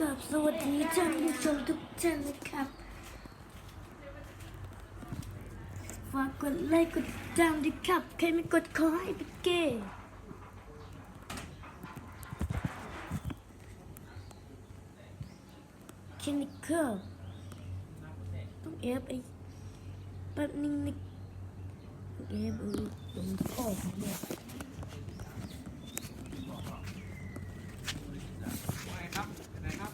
กับสวัสดีท่านผู้ชมทุกท่านนะครับ ฝากกดไลค์กดติดตามด้วยครับ ใครไม่กดขอให้ไปเก้แค่นี้ก็ต้องเอฟไอแป๊บนึงนะต้องเอฟเออตรงพ่อองเนี่ย ว่าไงครับเป็นไงครับ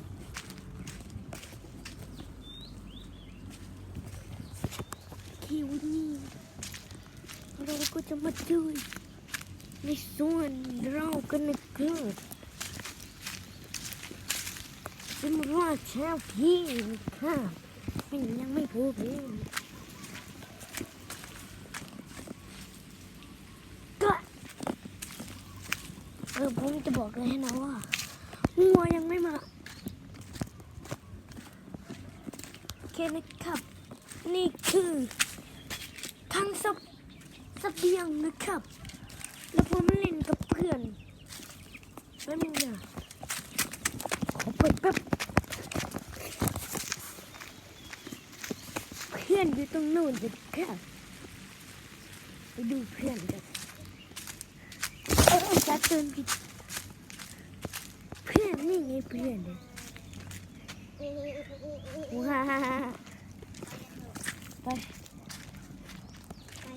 ที่วันนี้เราก็ จะมาดูในส่วนเรากันนะครับเป็นว่าเช้าพี่ครับมันยังไม่พูดเลยก็เออผมจะบอกเลยให้นะว่างัวยังไม่มาโอเคนะครับ นี่คือทางสับเสเบียงนะครับ แล้วผมเล่นกับเพื่อนแป๊บนึงนะขอเปิดแป๊บเพื่ อนอยู่ตรงนู้นนะครับไปดูเพื่อนกันเออจะเตือนผิดเพื่อนนี่ไงเพื่อนเนี่ยว้าไป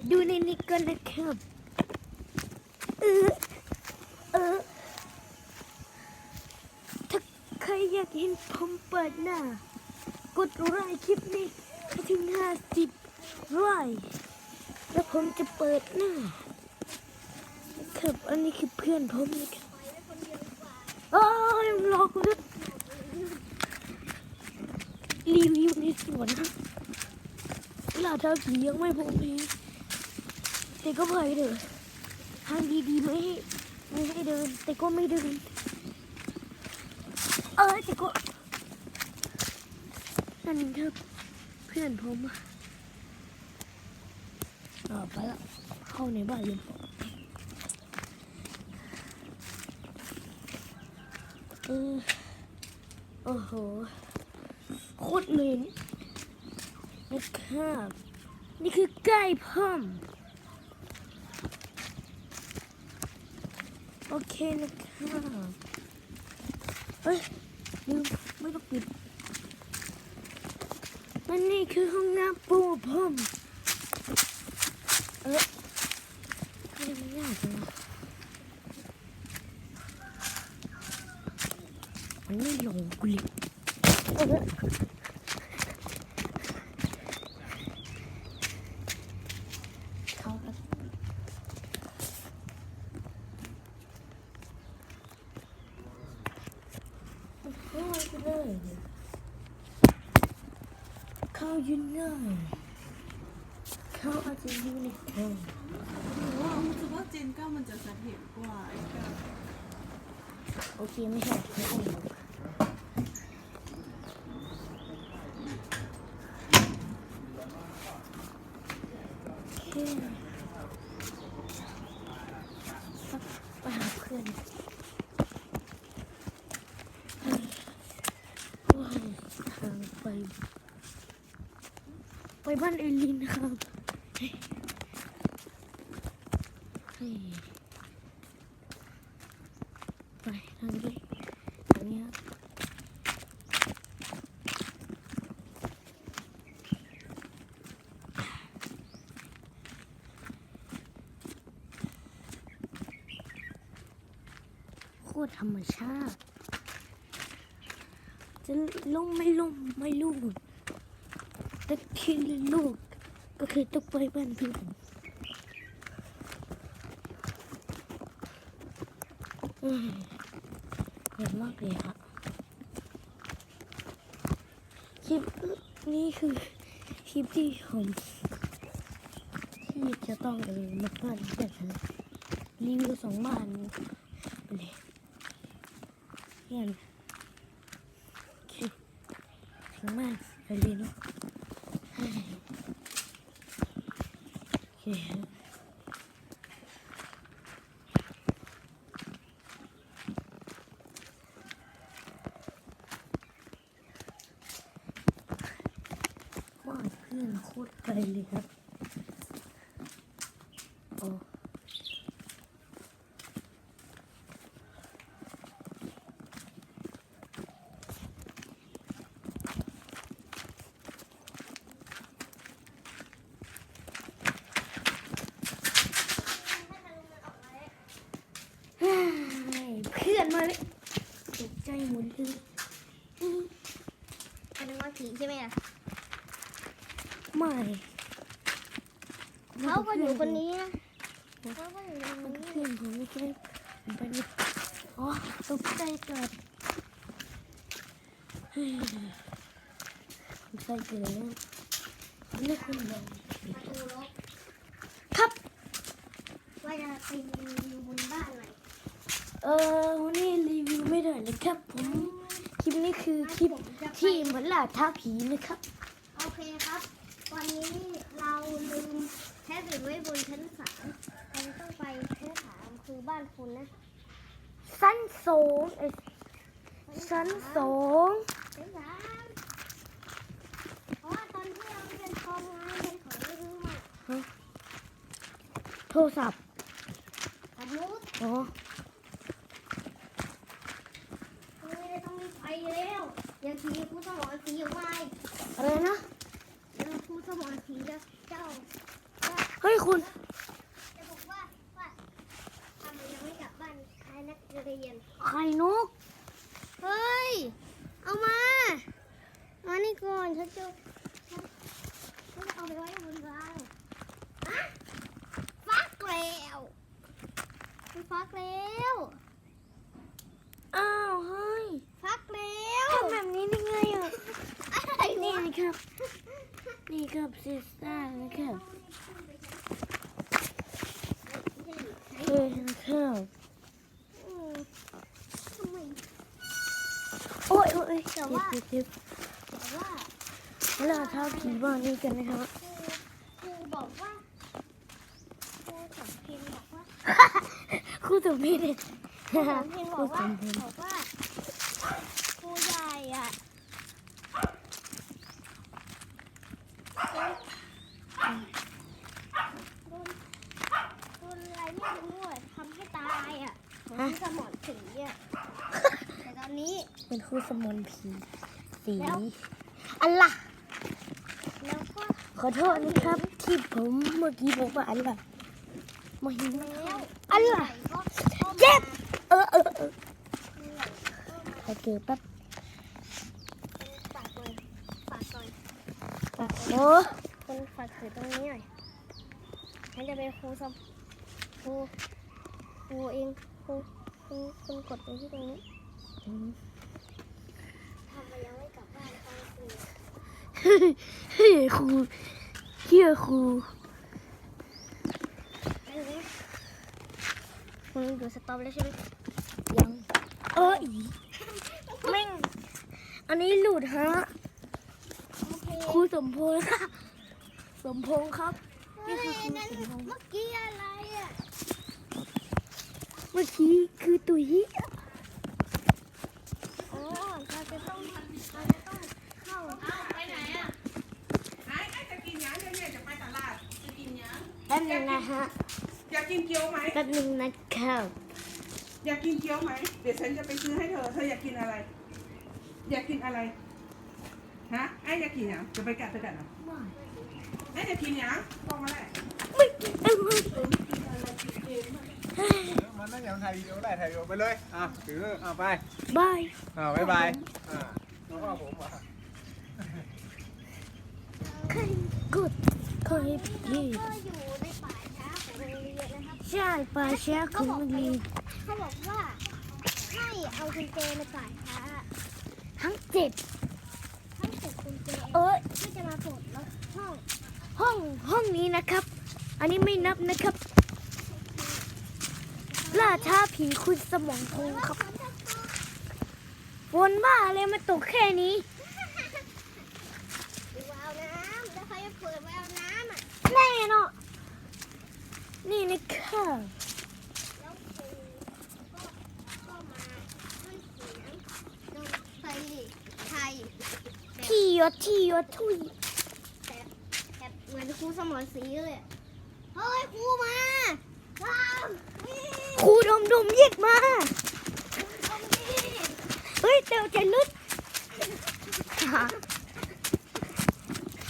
ดูในนี้กันนะครับเออเออถ้าใครอยากเห็นผมเปิดหน้ากดไลค์คลิปนี้ ให้ถึงห้าสิบไลค์แล้วผมจะเปิดหน้าครับอันนี้คือเพื่อนผมนะครับโอ้ยรอกูด้วยรีวิวในสวนนะลาดาผียังไม่พอมีแต่ก็ไปเถอะทางดีๆไม่ให้ไม่ให้เดิน แต่ก็ไม่เดิน เออแต่ก็นั่นครับ พื่อนผมอะเออไปและเข้าในบ้านเลยเออโอ้โหโคตรเหม็นนะครับ นี่คือไก่พ่อมโอเคนะครับเฮ้ยลืมไม่ต้องปิด มันนี่คือห้องน้ำปูพรมเออไม่ยากเลยมันไม่ลงกูเลยเออ เขาก็โอ้ยไปเลยเขาอยู่ไหนเขาอาจจะอยู่ในห้อง ว่ารู้สึกว่าจีนก้ามันจะเสถียรกว่าไอ้ก้าโอเคไม่ใช่ไม่ใช่โอเคสักไปหาเพื่อนว้าวทางไป ไปบ้านเอลินครับ ไปทางนี้ทางนี้ครับโคตรธรรมชาติ จะล่มไม่ล่มไม่ลุ่มแต่คิดลูกก็คือต้องไปบ้านเพื่อนอืม เยอะมากเลยครับคลิปนี้คือคลิปที่ผมที่จะต้องไปมาบ้านเพื่อนนะรีวิวสองบ้านเลยเพื่อนอเคสองบ้านไปเลยเนาะ โอเค พื่อนโคตรไกลเลยครับโอ้เฮ้ยเพื่อนมาเลยตกใจหมดเลยอื้ออันนั้นว่าผีใช่ไหมล่ะ ไม่เขาก็อยู่คนนี้นะเขาก็อยู่คนนี้เพื่อนผมไม่ใช่ผมไปนี่อ๋อตกใจเกิดเฮ้ยตกใจเกิดแล้วไม่คุณเลยประตูล็อกครับว่าจะไปอยู่บนบ้านหน่อยเออวันนี้รีวิวไม่ได้เลยครับผมคลิปนี้คือคลิปที่เหมือนล่าท้าผีนะครับ โอเคครับ วันนี้เราลืมแท็บเล็ตไว้บนชั้นสามเราต้องไปชั้นสามคือบ้านคุณนะสั้นสองเอ้ยสั้นสองชั้นสามเพราะว่าตอนที่เราเรียนคอมงานเป็นของไม่รู้มาโทรศัพท์สมมุติอ๋อไม่ได้ต้องมีไฟแล้วอย่าผีผู้สมองผีอยู่ไหมอะไรนะเดี๋ ยวผู้สมองผีเจ้าเฮ้ยคุณจะบอกว่าว่าทำไมยังไม่กลับบ้านคล้ายนักเรียนไข่นก เฮ้ย เอามา มานี่ก่อนฉันจะฉันจะเอาไปไว้บนรางอะฟักแล้วมันฟักแล้วอ้าวเฮ้ยฟักแล้วทำแบบนี้ได้ไงอะอะไรนี่นะครับ นี่ครับซิสต้านะครับเฮ้ยนะครับโอ้ยโอ้ยแต่ว่าเจ็บจ็บแต่ว่าเวลาท้าผีบ้านนี้กันนะครับครูบอกว่าครูสอนพิมพ์บอกว่าครูสมพิษครูสอนพิมพ์คบรูอกสว่ามพิษบอกว่าครูใหญ่อะโดนโดนอะไรไม่รู้อะทำให้ตาย อะเหมือนสมอนสีอะแต่ตอนนี้ เป็นครูสมนผีสีแล้วอะไรแล้วก็ขอโทษนะครับ ที่ผมเมื่อกี้บอกว่าอะไรมาหินแล้วอะไรก็ก็เจ็บเออเออเออมาขอเจอแป๊บปากหน่อยปากหน่อยปะโอ้คนฝากถือตรงนี้หน่อยฉันจะเป็นครูสมครูครูเอง ครูคุณคุณกดตรงที่ตรงนี้ทำไปยังไม่กลับบ้านตอนคืนเฮ้ยครูเฮียครูอันนี้คุณดูสต็อปแล้วใช่ไหมยังเอ้ยแม่งอันนี้หลุดฮะโอเคครูสมพงษ์ค่ะสมพงษ์ครับเฮ้ยนั่นเมื่อกี้อะไรอะเมื่อกี้คือตุ๋ยอ๋อเราจะต้องเราจะต้องเข้าไปไหนอะไอ้ไอ้จะกินหยังเดี๋ยวเนี่ยจะไปตลาดจะกินหยังแป๊บนึงนะฮะอยากกินเกี๊ยวไหมแป๊บนึงนะครับอยากกินเกี๊ยวไหมเดี๋ยวฉันจะไปซื้อให้เธอเธออยากกินอะไร อยากกินอะไรฮะไอ้อยากกินหยังจะไปกัดไปกัดเหรอไอ้อยากกินหยังบอกมาเลยไม่เอ้ยไม่ มันนั่งอย่างถ่ายวิดีโอได้ถ่ายวิดีโอไปเลย อะถืออะไปบายอะบ๊ายบายอะน้องพ่อผมอะใครกดคอยพี่ก็อยู่ในป่าช้าของโรงเรียนนะครับ ใช่ป่าช้าของมันมีเขาบอกว่าให้เอากุญแจในป่าช้าทั้งเจ็ดทั้งสิบกุญแจเอ้ยที่จะมาปลดล็อกห้อง ห้องห้องนี้นะครับ อันนี้ไม่นับนะครับ ล่าท้าผีคุณสมองพงครับฝนบ้าอะไรมาตกแค่นี้ดูวาล์วน้ำแล้วเขาจะเปิดวาล์วน้ำอะแน่เนาะนี่นะครับแล้วครูก็ก็มาด้วยเสียงดนตรีไทยที่ยดที่ยดทุยแต่เหมือนครูสมรศรีเลยอะเฮ้ยครูมาตามนี่ค รูดมดมเรียกมาตรงนี้เฮ้ยเต๋อจะลุด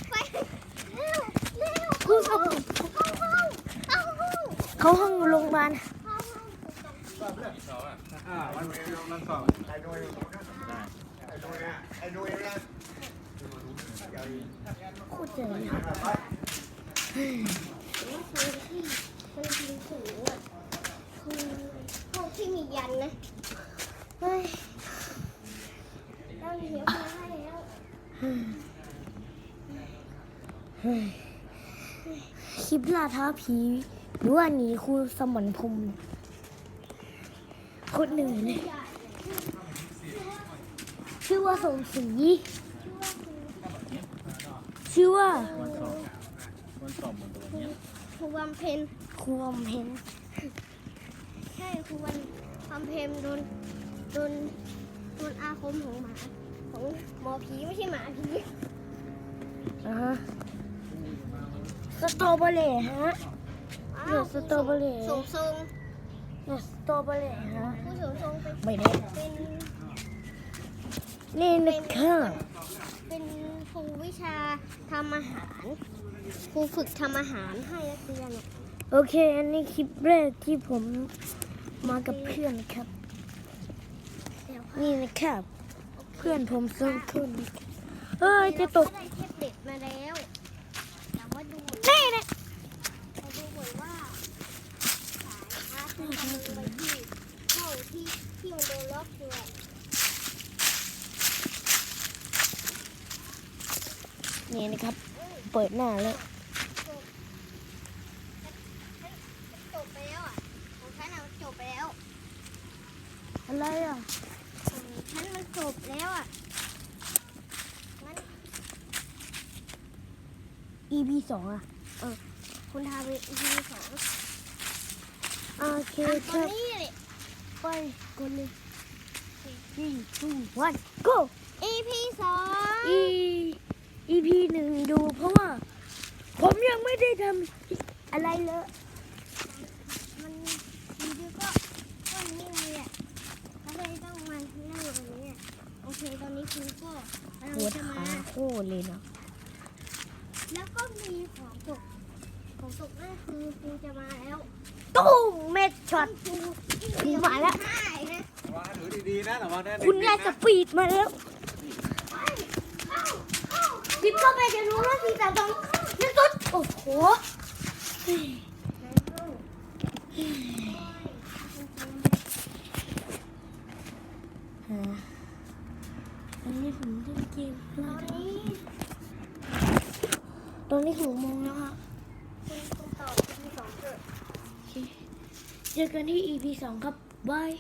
ไปเร็วเร็วครูสมเข้าห้องเข้าห้องเขาห้องโรงพยาบาลเข้าห้องอ่ามันมันสอบไอ้ดูไอ้ดูไอ้ดูนะไอ้ดูนะโคตรเจ๋งครูที่คนที่สูงอะคือพวก ที่มียันนะเฮ้ยเราเหี่ยวมาให้แล้วคลิปล่าท้าผีหรือว่าหนีครูสมรพรมเนี่ยโคตรเหนื่อยเลยชื่อว่าสมศรีชื่อว่าครูวันเพ็ญครูอมเพน ใช่ครูวันทำเพลงโดนโดนโดนอาคมของหมา ของหมอผีไม่ใช่หมาผีอ่าฮะสตรอเบอร์รี่ฮะ เดี๋ยวสตรอเบอรี่ส่งทรงเนี่ยสตรอเบอร์รี่ฮะ ผู้ส่งทรงเป็นไม่ได้ เป็นนี่นะครับเป็นครูวิชาทำอาหารครูฝึกทำอาหารให้นักเรียนอะ โอเค อันนี้คลิปแรกที่ผม มากับเพื่อนครับเดี๋ยวนี่นะครับ เพื่อนผมสองคนเอ้ยจะตกเราได้เทปเด็ดมาแล้วแต่ว่าดูเหมือนแน่นะแต่ดูเหมือนว่าสายชาร์จมันทำไว้ที่เข้าที่ที่มันโดนล็อกอยู่อะนี่นะครับ เปิดหน้าแล้ว จบไปแล้วอะของฉันอะมันจบไปแล้ว อะไรอะ ของฉันมันจบ แล้วอะงั้น EP สองอะคุณทำเป็น EP สองโอเคทำตคอนรับนี้เลยไปกดเลย three two one go EP สอง E EP หนึ่งดูเพราะว่า ผมยังไม่ได้ทำอะไรเลย มันมันดูก็ก็นี่เลยอะก็เลยต้องมานั่งตรงนี้อะโอเคตอนนี้ครูก็กำลังปวดจะขามาโคตรเลยนะแล้วก็มีของตก ของตกนั่นคือครูจะมาแล้วตุ้มเม็ดช็อตครูครูมาแล้ว ใช่นะวางถือดีๆนะระวังนะคุณยายสปีดมาแล้วปิดเข้าไปจะรู้ว่าสีตาตรงนั่นสุดโอ้โหอ่าอันนี้ผมเล่นเกม ตอนนี้ ตอ นี้หกโมงแล้วค่ะคุณคุณตอ EP สองเกิดเจอกันที่ EP สองครับบาย